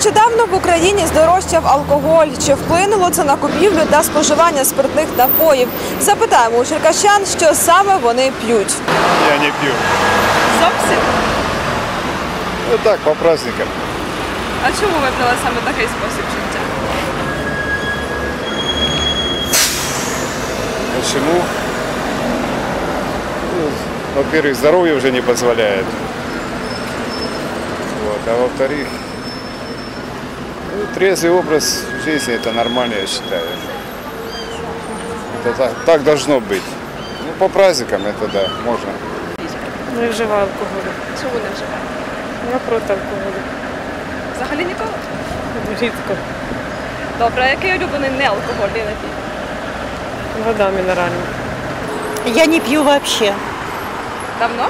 Нещодавно в Україні здорожчав алкоголь. Чи вплинуло це на купівлю та споживання спиртних напоїв? Запитаємо у черкащан, що саме вони п'ють. Я не пью. Зовсім? Ну так, по праздникам. А чому ви вибрали саме такий спосіб життя? Почему? Ну, во-первых, здоровье уже не позволяет. Вот. А во-вторых, ну, трезвый образ жизни это нормально, я считаю. Это так, так должно быть. Ну, по праздникам это да, можно. Не вживаю алкоголю. Чому не вживаєте? Я проти алкоголю. Взагалі ніколи? Рідко. Добре, а який улюблений неалкогольний напій? Вода мінеральна. Я не пью вообще. Давно?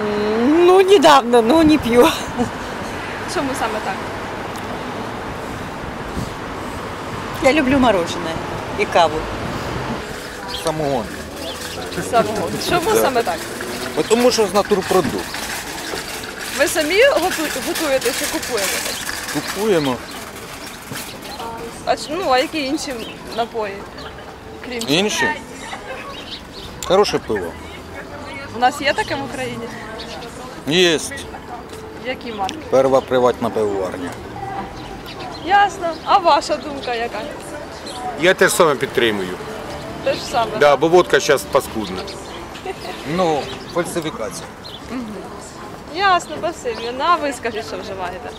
М, Ну, недавно, но не пью. Чому саме так? Я люблю мороженое и каву. Самогон. Самого. Чому саме так? Бо Тому що з натурпродукт. Ви самі готу- готуєте чи купуєте? Купуємо. А, ч- ну, а які інші напої? Крім? Інші. Хороше пиво. У нас є таке в Україні? Є. Які марки? Перша приватна пивоварня. Ясно. А ваша думка яка? Я теж саме підтримую. Те ж саме. Да, бо водка зараз паскудна. Ну, фальсифікація. Ясно, спасибі. Ну, а ви скажіть, що вживаєте?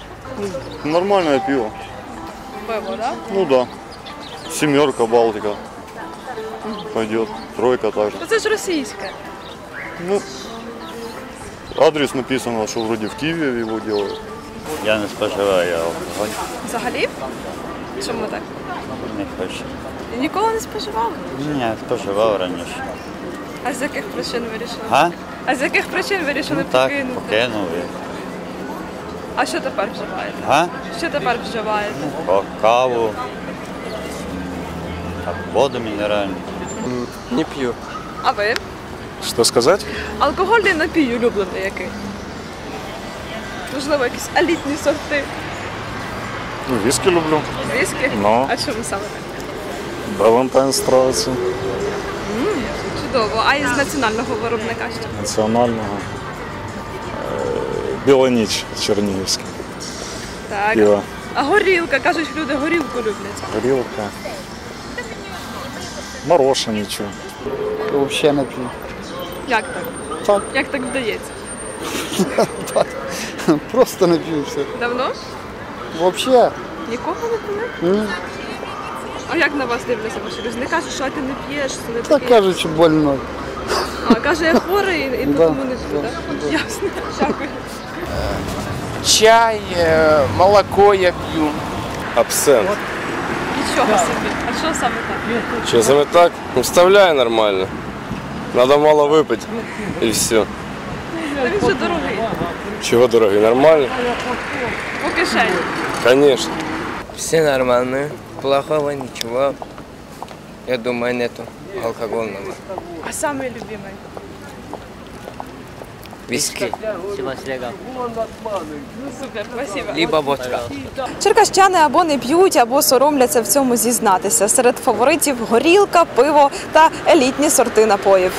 Нормальное пиво. Пиво, так? Ну да. Семерка, Балтика. Пойдет. Тройка также. Да? Це ж російське. Ну, адрес написано, что вроде в Киеве его делают. Я не споживаю алкоголь, Взагалі? Чому так? не хочу. І Ніколи не споживали? Ні, споживав раніше. А з яких причин вирішили? А? А з яких причин вирішили Ну так, покинути? покинув. і- А що тепер вживаєте? А? Що тепер вживаєте? По каву, так, воду мінеральну. Не пью. А ви? Что сказать? Алкогольний напій улюблений який? Можливо, якісь елітні сорти. Ну, виски люблю. Віскі? Ну. А чому саме так? Valentine's нравится. Чудово. А із національного виробника що? Национального. Э, Белонич Черниговский. Так. Пиво. А горілка, кажуть, люди горілку люблять. Горилка. Морошеничу. Вообще не п'ю. Як так? Так. Як так вдається? Просто не п'ю все. Давно? Вообще. Нікого не пили? Ні. А як на вас дивляться ваші люди? Не кажуть, що ти не п'єш, це не Так таке. кажуть, що больной. А каже, я хворий і, і Да, тому не п'ю, так? Ясно. Дякую. Чай, е, молоко я п'ю. Абсент. Нічого собі. А що саме так? Що саме так? Ну, вставляє нормально. Надо мало випити і все. Та він же дорогий. Чого дорогий? Нормально? По кишені. Звісно. Все нормально. Плохого ничего. Я думаю, нету алкогольного. А самий любимий? Виски. Супер, спасибо. Либо водка. Черкащани або не п'ють, або соромляться в цьому зізнатися. Серед фаворитів горілка, пиво та елітні сорти напоїв.